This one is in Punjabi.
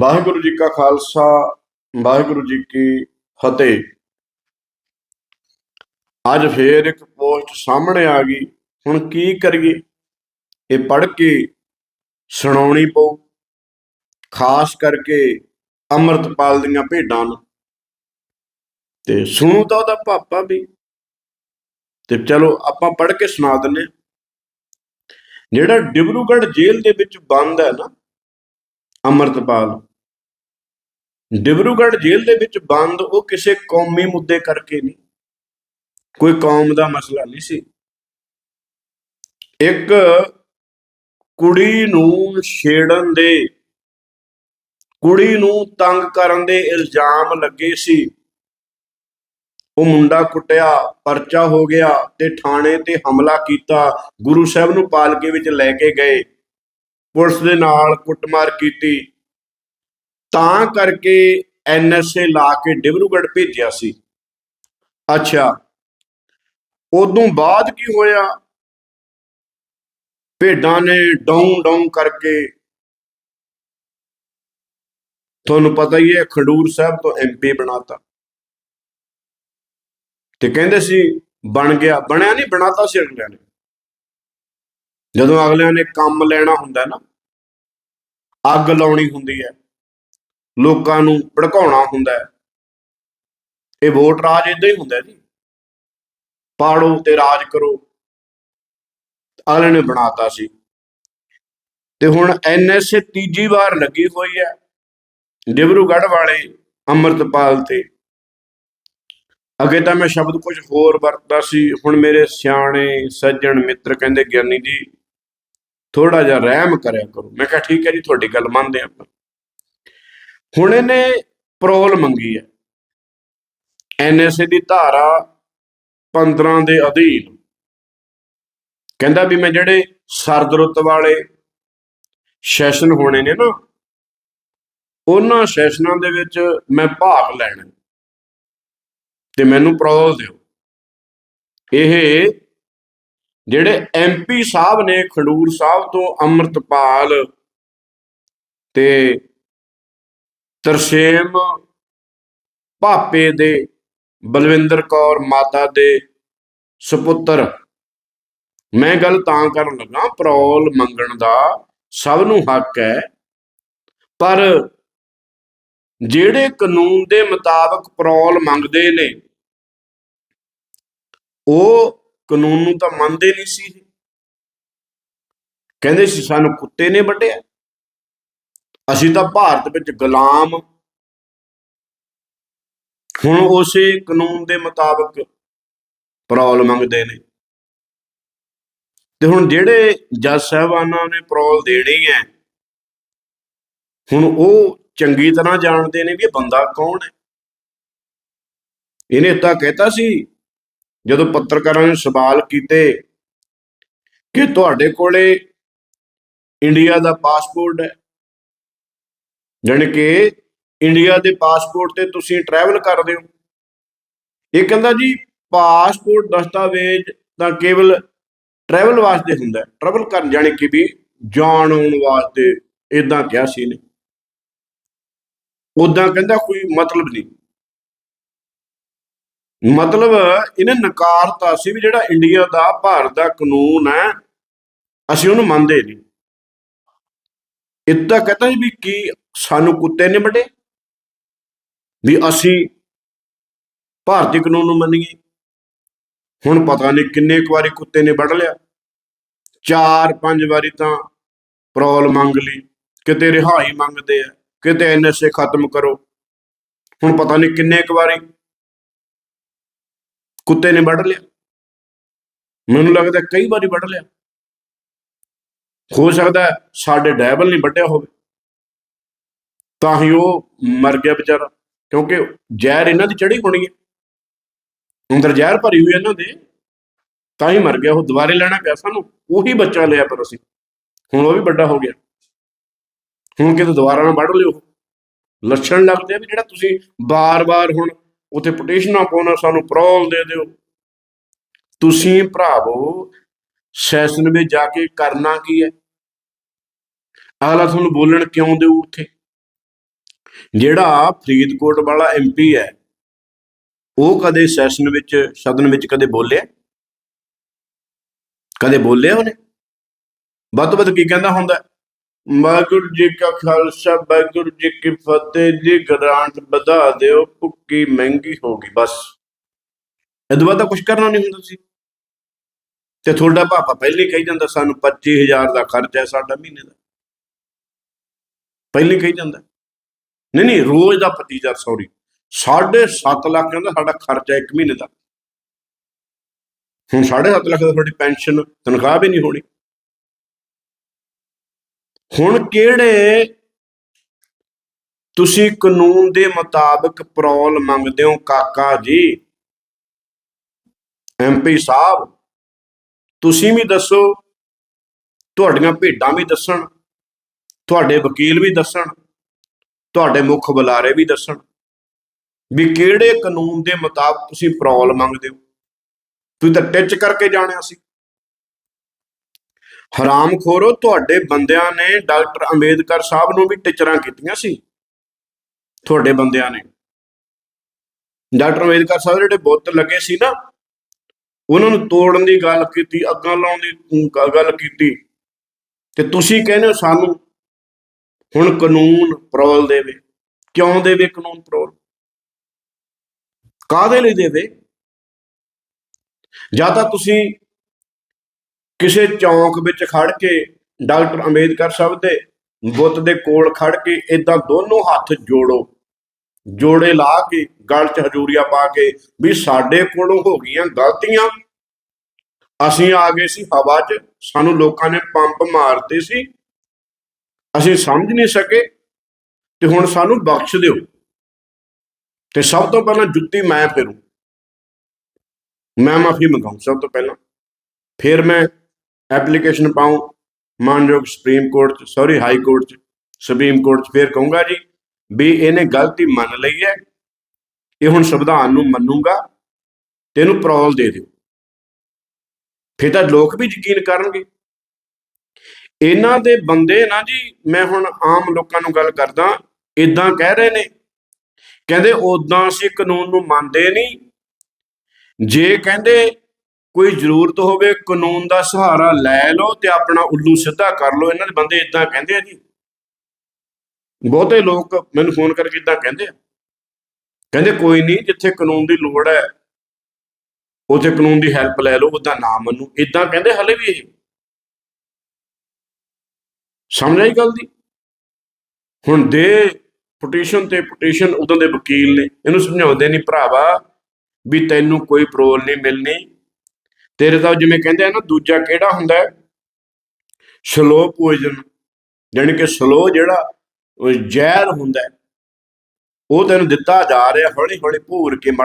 ਵਾਹਿਗੁਰੂ ਜੀ ਕਾ ਖਾਲਸਾ, ਵਾਹਿਗੁਰੂ ਜੀ ਕੀ ਫਤਿਹ। ਅੱਜ ਫੇਰ ਇੱਕ ਪੋਸਟ ਸਾਹਮਣੇ ਆ ਗਈ, ਹੁਣ ਕੀ ਕਰੀਏ? ਇਹ ਪੜ੍ਹ ਕੇ ਸੁਣਾਉਣੀ ਪਊ, ਖਾਸ ਕਰਕੇ ਅੰਮ੍ਰਿਤਪਾਲ ਦੀਆਂ ਭੇਡਾਂ ਨੂੰ। ਤੇ ਸੁਣੂ ਤਾਂ ਉਹਦਾ ਪਾਪਾ ਵੀ। ਤੇ ਚਲੋ ਆਪਾਂ ਪੜ੍ਹ ਕੇ ਸੁਣਾ ਦਿੰਨੇ ਹਾਂ। ਜਿਹੜਾ ਡਿਬਰੂਗੜ੍ਹ ਜੇਲ੍ਹ ਦੇ ਵਿੱਚ ਬੰਦ ਹੈ ਨਾ ਅੰਮ੍ਰਿਤਪਾਲ। ਡਿਬਰੂਗੜ੍ਹ ਜੇਲ੍ਹ ਦੇ ਵਿੱਚ ਬੰਦ, ਉਹ ਕਿਸੇ ਕੌਮੀ ਮੁੱਦੇ ਕਰਕੇ ਨਹੀਂ। ਕੋਈ ਕੌਮ ਦਾ ਮਸਲਾ ਨਹੀਂ ਸੀ। ਇੱਕ ਕੁੜੀ ਨੂੰ ਛੇੜਨ ਦੇ, ਕੁੜੀ ਨੂੰ ਤੰਗ ਕਰਨ ਦੇ ਇਲਜ਼ਾਮ ਲੱਗੇ ਸੀ। ਉਹ ਮੁੰਡਾ ਕੁੱਟਿਆ, ਪਰਚਾ ਹੋ ਗਿਆ ਤੇ ਥਾਣੇ ਤੇ ਹਮਲਾ ਕੀਤਾ। ਗੁਰੂ ਸਾਹਿਬ ਨੂੰ ਪਾਲਕੇ ਵਿੱਚ ਲੈ ਕੇ ਗਏ। ਪੁਲਿਸ ਦੇ ਨਾਲ ਕੁੱਟਮਾਰ ਕੀਤੀ। ਤਾਂ ਕਰਕੇ ਐਨਐਸਏ ਲਾ ਕੇ ਡਿਬਰੂਗੜ੍ਹ ਭੇਜਿਆ ਸੀ। ਅੱਛਾ, ਉਦੋਂ ਬਾਅਦ ਕੀ ਹੋਇਆ? ਭੇਡਾਂ ਨੇ ਡੌਂ ਡੌਂ ਕਰਕੇ ਤੁਹਾਨੂੰ ਪਤਾ ਹੀ ਹੈ, ਖਡੂਰ ਸਾਹਿਬ ਤੋਂ ਐਮਪੀ ਬਣਾਤਾ। ਤੇ ਕਹਿੰਦੇ ਸੀ, ਬਣ ਗਿਆ। ਬਣਿਆ ਨਹੀਂ, ਬਣਾਤਾ ਸੀ ਅਗਲਿਆਂ ਨੇ। ਜਦੋਂ ਅਗਲਿਆਂ ਨੇ ਕੰਮ ਲੈਣਾ ਹੁੰਦਾ ਨਾ, ਅੱਗ ਲਾਉਣੀ ਹੁੰਦੀ ਹੈ, ਲੋਕਾਂ ਨੂੰ ਭੜਕਾਉਣਾ ਹੁੰਦਾ ਹੈ। ਇਹ ਵੋਟ ਰਾਜ ਇਦਾਂ ਹੀ ਹੁੰਦਾ ਜੀ। ਪਾੜੋ ਤੇ ਰਾਜ ਕਰੋ। ਅਗਲੇ ਨੇ ਬਣਾਤਾ ਸੀ। ਤੇ ਹੁਣ ਐਨਐਸਏ ਤੀਜੀ ਵਾਰ ਲੱਗੀ ਹੋਈ ਹੈ, ਡਿਬਰੂਗੜ੍ਹ ਵਾਲੇ ਅੰਮ੍ਰਿਤਪਾਲ ਤੇ। ਅੱਗੇ ਤਾਂ ਮੈਂ ਸ਼ਬਦ ਕੁਝ ਹੋਰ ਵਰਤਦਾ ਸੀ, ਹੁਣ ਮੇਰੇ ਸਿਆਣੇ ਸੱਜਣ ਮਿੱਤਰ ਕਹਿੰਦੇ ਗਿਆਨੀ ਜੀ ਥੋੜਾ ਜਿਹਾ ਰਹਿਮ ਕਰਿਆ ਕਰੋ। ਮੈਂ ਕਿਹਾ, ਠੀਕ ਹੈ ਜੀ, ਤੁਹਾਡੀ ਗੱਲ ਮੰਨਦੇ ਆਪਾਂ। ਹੁਣ ਇਹਨੇ ਪਰੋਲ ਮੰਗੀ ਹੈ। ਐਨਐਸਏ ਦੀ ਧਾਰਾ 15 ਦੇ ਅਧੀਨ। ਕਹਿੰਦਾ ਵੀ ਮੈਂ ਜਿਹੜੇ ਸਰਦ ਰੁੱਤ ਵਾਲੇ ਸੈਸ਼ਨ ਹੋਣੇ ਨੇ ਨਾ, ਉਹਨਾਂ ਸੈਸ਼ਨਾਂ ਦੇ ਵਿੱਚ ਮੈਂ ਭਾਗ ਲੈਣਾ। ਤੇ ਮੈਨੂੰ ਪਰੋਲ ਦਿਓ। ਇਹ ਜਿਹੜੇ ਐਮਪੀ ਸਾਹਿਬ ਨੇ ਖਡੂਰ ਸਾਹਿਬ ਤੋਂ ਅੰਮ੍ਰਿਤਪਾਲ ਤੇ ਤਰਸੇਮ ਭਾਪੇ ਦੇ ਬਲਵਿੰਦਰ ਕੌਰ ਮਾਤਾ ਦੇ ਸੁਪੁੱਤਰ। ਮੈਂ ਗੱਲ ਤਾਂ ਕਰਨ ਲੱਗਾ ਪਰੋਲ ਮੰਗਣ ਦਾ ਸਭ ਨੂੰ ਹੱਕ ਹੈ ਪਰ ਜਿਹੜੇ ਕਾਨੂੰਨ ਦੇ ਮੁਤਾਬਕ ਪਰੋਲ ਮੰਗਦੇ ਨੇ ਉਹ ਕਾਨੂੰਨ ਨੂੰ ਤਾਂ ਮੰਨਦੇ ਨਹੀਂ ਸੀ ਕਹਿੰਦੇ ਸੀ, ਸਾਨੂੰ ਕੁੱਤੇ ਨੇ ਵੱਢਿਆ। ਅਸੀਂ ਤਾਂ ਭਾਰਤ ਵਿੱਚ ਗੁਲਾਮ। ਹੁਣ ਉਸੇ ਕਾਨੂੰਨ ਦੇ ਮੁਤਾਬਕ ਪਰੋਲ ਮੰਗਦੇ ਨੇ। ਤੇ ਹੁਣ ਜਿਹੜੇ ਜੱਜ ਸਾਹਿਬਾਨਾਂ ਨੇ ਪਰੋਲ ਦੇਣੀ ਹੈ ਹੁਣ ਉਹ ਚੰਗੀ ਤਰ੍ਹਾਂ ਜਾਣਦੇ ਨੇ ਵੀ ਇਹ ਬੰਦਾ ਕੌਣ ਹੈ ਇਹਨੇ ਤਾਂ ਕਹਿਤਾ ਸੀ ਜਦੋਂ ਪੱਤਰਕਾਰਾਂ ਨੇ ਸਵਾਲ ਕੀਤੇ ਕਿ ਤੁਹਾਡੇ ਕੋਲੇ ਇੰਡੀਆ ਦਾ ਪਾਸਪੋਰਟ ਹੈ, ਜਾਣੀ ਕਿ ਇੰਡੀਆ ਦੇ ਪਾਸਪੋਰਟ ਤੇ ਤੁਸੀਂ ਟਰੈਵਲ ਕਰਦੇ ਹੋ। ਇਹ ਕਹਿੰਦਾ ਜੀ, ਪਾਸਪੋਰਟ ਦਸਤਾਵੇਜ਼ ਤਾਂ ਕੇਵਲ ਟਰੈਵਲ ਵਾਸਤੇ ਹੁੰਦਾ ਟਰੈਵਲ ਕਰਨ ਜਾਣੀ ਕਿ ਵੀ ਜਾਣ ਆਉਣ ਵਾਸਤੇ ਇਦਾਂ ਕਿਹਾ ਸੀ ਨੇ ਉਦਾਂ ਕਹਿੰਦਾ ਕੋਈ ਮਤਲਬ ਨਹੀਂ। ਮਤਲਬ ਇਹਨੇ ਨਕਾਰਤਾ ਸੀ ਵੀ ਜਿਹੜਾ ਇੰਡੀਆ ਦਾ ਭਾਰਤ ਦਾ ਕਾਨੂੰਨ ਹੈ, ਅਸੀਂ ਉਹਨੂੰ ਮੰਨਦੇ ਨਹੀਂ। ਇੱਦਾਂ ਕਹਤਾ ਵੀ ਕੀ ਸਾਨੂੰ ਕੁੱਤੇ ਨੇ ਵੱਡੇ? ਵੀ ਅਸੀਂ ਭਾਰਤੀ ਕਾਨੂੰਨ ਨੂੰ ਮੰਨੀਏ। ਹੁਣ ਪਤਾ ਨਹੀਂ ਕਿੰਨੇ ਕੁ ਵਾਰੀ ਕੁੱਤੇ ਨੇ ਵੱਢ ਲਿਆ। ਚਾਰ ਪੰਜ ਵਾਰੀ ਤਾਂ ਪ੍ਰੋਲ ਮੰਗ ਲਈ, ਕਿਤੇ ਰਿਹਾਈ ਮੰਗਦੇ ਆ, ਕਿਤੇ ਐਨਐਸਏ ਖਤਮ ਕਰੋ। ਹੁਣ ਪਤਾ ਨਹੀਂ ਕਿੰਨੇ ਕੁ ਵਾਰੀ ਕੁੱਤੇ ਨੇ ਵੱਢ ਲਿਆ। ਮੈਨੂੰ ਲੱਗਦਾ ਕਈ ਵਾਰੀ ਵੱਢ ਲਿਆ। ਹੋ ਸਕਦਾ ਸਾਡੇ ਡੈਵਲ ਨਹੀਂ ਵੱਢਿਆ ਹੋਵੇ। ਤਾਂ ਹੀ ਉਹ ਮਰ ਗਿਆ ਵਿਚਾਰਾ, ਕਿਉਂਕਿ ਜ਼ਹਿਰ ਇਹਨਾਂ ਦੀ ਚੜੀ ਹੋਣੀ ਹੈ। ਅੰਦਰ ਜ਼ਹਿਰ ਭਰੀ ਹੋਈ ਇਹਨਾਂ ਦੇ, ਤਾਂ ਹੀ ਮਰ ਗਿਆ, ਉਹ ਦੁਬਾਰੇ ਲੈਣਾ ਪਿਆ ਸਾਨੂੰ, ਉਹੀ ਬੱਚਾ ਲਿਆ ਪਰ ਅਸੀਂ। ਹੁਣ ਉਹ ਵੀ ਵੱਡਾ ਹੋ ਗਿਆ। ਹੁਣ ਕਿਤੇ ਦੁਬਾਰਾ ਨਾ ਵੱਢ ਲਿਓ। ਲੱਛਣ ਲੱਗਦੇ ਆ ਵੀ ਜਿਹੜਾ ਤੁਸੀਂ ਬਾਰ-ਬਾਰ ਹੁਣ ਉੱਥੇ ਪਟੀਸ਼ਨਾਂ ਪਾਉਣਾ, ਸਾਨੂੰ ਪਰੋਲ ਦੇ ਦਿਓ। ਤੁਸੀਂ ਭਰਾਵੋ, ਸੈਸ਼ਨ ਵਿੱਚ ਜਾ ਕੇ ਕਰਨਾ ਕੀ ਹੈ? ਅਗਲਾ ਤੁਹਾਨੂੰ ਬੋਲਣ ਕਿਉਂ ਦੇਊ ਉੱਥੇ? ਜਿਹੜਾ ਫਰੀਦਕੋਟ ਵਾਲਾ ਐਮਪੀ ਹੈ, ਉਹ ਕਦੇ ਸੈਸ਼ਨ ਵਿੱਚ, ਸਦਨ ਵਿੱਚ ਕਦੇ ਬੋਲਿਆ? ਕਦੇ ਬੋਲਿਆ ਉਹਨੇ? ਵੱਧ ਤੋਂ ਵੱਧ ਕੀ ਕਹਿੰਦਾ ਹੁੰਦਾ? ਵਾਹਿਗੁਰੂ ਜੀ ਕਾ ਖਾਲਸਾ, ਵਾਹਿਗੁਰੂ ਜੀ ਕੀ ਫਤਿਹ, ਜੀ ਗ੍ਰਾਂਟ ਵਧਾ ਦਿਓ ਭੁੱਕੀ ਮਹਿੰਗੀ ਹੋ ਗਈ, ਬਸ। ਇਹਦੋਂ ਬਾਅਦ ਤਾਂ ਕੁਝ ਕਰਨਾ ਨਹੀਂ ਹੁੰਦਾ ਸੀ। ਤੇ ਤੁਹਾਡਾ ਪਾਪਾ ਪਹਿਲੇ ਕਹੀ ਜਾਂਦਾ, ਸਾਨੂੰ 25000 ਦਾ ਖਰਚ ਹੈ ਸਾਡਾ ਮਹੀਨੇ ਦਾ। ਪਹਿਲੇ ਕਹੀ ਜਾਂਦਾ। ਨਹੀਂ ਨਹੀਂ, ਰੋਜ਼ ਦਾ 25000 ਸੌਰੀ 7.5 ਲੱਖ ਕਹਿੰਦਾ ਸਾਡਾ ਖਰਚਾ ਇੱਕ ਮਹੀਨੇ ਦਾ। ਹੁਣ 7.5 ਲੱਖ ਦਾ ਤੁਹਾਡੀ ਪੈਨਸ਼ਨ ਤਨਖਾਹ ਵੀ ਨਹੀਂ ਹੋਣੀ। ਹੁਣ ਕਿਹੜੇ ਤੁਸੀਂ ਕਾਨੂੰਨ ਦੇ ਮੁਤਾਬਕ ਪਰੌਲ ਮੰਗਦੇ ਹੋ, ਕਾਕਾ ਜੀ? ਐਮਪੀ ਸਾਹਿਬ, ਤੁਸੀਂ ਵੀ ਦੱਸੋ। ਤੁਹਾਡੀਆਂ ਭੇਡਾਂ ਵੀ ਦੱਸਣ, ਤੁਹਾਡੇ ਵਕੀਲ ਵੀ ਦੱਸਣ, ਤੁਹਾਡੇ ਮੁੱਖ ਬੁਲਾਰੇ ਵੀ ਦੱਸਣ ਵੀ ਕਿਹੜੇ ਕਾਨੂੰਨ ਦੇ ਮੁਤਾਬਕ ਤੁਸੀਂ ਪਰੌਲ ਮੰਗਦੇ ਹੋ। ਤੁਸੀਂ ਤਾਂ ਟਿੱਚ ਕਰਕੇ ਜਾਣਿਆ ਸੀ। ਹਰਾਮਖੋਰੋ, ਤੁਹਾਡੇ ਬੰਦਿਆਂ ਨੇ ਡਾਕਟਰ ਅੰਬੇਦਕਰ ਸਾਹਿਬ ਨੂੰ ਵੀ ਟਿਚਰਾਂ ਕੀਤੀਆਂ ਸੀ। ਤੁਹਾਡੇ ਬੰਦਿਆਂ ਨੇ। ਡਾਕਟਰ ਅੰਬੇਦਕਰ ਸਾਹਿਬ ਜਿਹੜੇ ਬੁੱਤ ਲੱਗੇ ਸੀ ਨਾ, ਉਹਨਾਂ ਨੂੰ ਤੋੜਨ ਦੀ ਗੱਲ ਕੀਤੀ, ਅੱਗਾਂ ਲਾਉਣ ਦੀ ਗੱਲ ਕੀਤੀ। ਤੇ ਤੁਸੀਂ ਕਹਿੰਦੇ ਹੋ ਸਾਨੂੰ ਹੁਣ ਕਾਨੂੰਨ ਪ੍ਰੋਲ ਦੇਵੇ। ਕਿਉਂ ਦੇਵੇ ਕਾਨੂੰਨ ਪਰੋਲ? ਕਾਹਦੇ ਲਈ ਦੇਵੇ? ਜਾਂ ਤਾਂ ਤੁਸੀਂ ਕਿਸੇ ਚੌਂਕ ਵਿੱਚ ਖੜ ਕੇ ਡਾਕਟਰ ਅੰਬੇਦਕਰ ਸਾਹਿਬ ਦੇ ਬੁੱਤ ਦੇ ਕੋਲ ਖੜ ਕੇ ਇਦਾਂ ਦੋਨੋਂ ਹੱਥ ਜੋੜੋ। ਜੋੜੇ ਲਾ ਕੇ ਗਲ 'ਚ ਹਜੂਰੀਆ ਪਾ ਕੇ ਵੀ ਸਾਡੇ ਕੋਲੋਂ ਹੋ ਗਈਆਂ ਗਲਤੀਆਂ। ਅਸੀਂ ਆ ਗਏ ਸੀ ਹਵਾ 'ਚ, ਸਾਨੂੰ ਲੋਕਾਂ ਨੇ ਪੰਪ ਮਾਰਤੇ ਸੀ। ਅਸੀਂ ਸਮਝ ਨਹੀਂ ਸਕੇ ਤੇ ਹੁਣ ਸਾਨੂੰ ਬਖਸ਼ ਦਿਓ। ਤੇ ਸਭ ਤੋਂ ਪਹਿਲਾਂ ਜੁੱਤੀ ਮੈਂ ਫੇਰੂ। ਮੈਂ ਮਾਫੀ ਮੰਗਾਉਂ ਸਭ ਤੋਂ ਪਹਿਲਾਂ। ਫਿਰ ਮੈਂ ਐਪਲੀਕੇਸ਼ਨ ਪਾਉਂ, ਮਾਨਯੋਗ ਸੁਪਰੀਮ ਕੋਰਟ ਚ ਸੌਰੀ ਹਾਈ ਕੋਰਟ ਚ, ਸੁਪਰੀਮ ਕੋਰਟ ਚ ਫਿਰ ਕਹੂੰਗਾ ਜੀ ਵੀ ਇਹਨੇ ਗਲਤੀ ਮੰਨ ਲਈ ਹੈ, ਇਹ ਹੁਣ ਸੰਵਿਧਾਨ ਨੂੰ ਮੰਨੂਗਾ ਤੇ ਇਹਨੂੰ ਪਰੋਲ ਦੇ ਦਿਓ। ਫਿਰ ਤਾਂ ਲੋਕ ਵੀ ਯਕੀਨ ਕਰਨਗੇ। ਇਹਨਾਂ ਦੇ ਬੰਦੇ ਨਾ ਜੀ, ਮੈਂ ਹੁਣ ਆਮ ਲੋਕਾਂ ਨੂੰ ਗੱਲ ਕਰਦਾ ਇਦਾਂ ਕਹਿ ਰਹੇ ਨੇ। ਕਹਿੰਦੇ ਉਦਾਂ ਅਸੀਂ ਕਾਨੂੰਨ ਨੂੰ ਮੰਨਦੇ ਨਹੀਂ। ਜੇ ਕਹਿੰਦੇ ਕੋਈ ਜ਼ਰੂਰਤ ਹੋਵੇ, ਕਾਨੂੰਨ ਦਾ ਸਹਾਰਾ ਲੈ ਲਓ ਤੇ ਆਪਣਾ ਉੱਲੂ ਸਿੱਧਾ ਕਰ ਲਓ। ਇਹਨਾਂ ਦੇ ਬੰਦੇ ਇਦਾਂ ਕਹਿੰਦੇ ਆ ਜੀ। ਬਹੁਤੇ ਲੋਕ ਮੈਨੂੰ ਫੋਨ ਕਰਕੇ ਇਦਾਂ ਕਹਿੰਦੇ ਆ। ਕਹਿੰਦੇ, ਕੋਈ ਨਹੀਂ, ਜਿੱਥੇ ਕਾਨੂੰਨ ਦੀ ਲੋੜ ਹੈ, ਉੱਥੇ ਕਾਨੂੰਨ ਦੀ ਹੈਲਪ ਲੈ ਲਓ ਉਹਦਾ ਨਾਮ ਮੰਨੂ। ਇਦਾਂ ਕਹਿੰਦੇ ਹਲੇ ਵੀ ਇਹ। ਸਮਝ ਆਈ ਗੱਲ ਦੀ? ਹੁਣ ਦੇ ਪਟੀਸ਼ਨ ਤੇ ਪਟੀਸ਼ਨ ਉਦੋਂ ਦੇ ਵਕੀਲ ਨੇ। ਇਹਨੂੰ ਸਮਝਾਉਂਦੇ ਨਹੀਂ ਭਰਾਵਾ ਵੀ ਤੈਨੂੰ ਕੋਈ ਪਰੋਲ ਨਹੀਂ ਮਿਲਣੀ। ਤੇਰੇ ਤਾਂ ਜਿਵੇਂ ਕਹਿੰਦੇ ਆ ਨਾ ਦੂਜਾ ਕਿਹੜਾ ਹੁੰਦਾ ਹੈ? ਸਲੋ ਪੋਇਜ਼ਨ ਯਾਨੀ ਕਿ ਸਲੋ ਜਿਹੜਾ ਜ਼ਹਿਰ ਹੁੰਦਾ ਹੈ, ਉਹ ਤੈਨੂੰ ਦਿੱਤਾ ਜਾ ਰਿਹਾ ਹੌਲੀ ਹੌਲੀ ਭੂਰ ਕੇ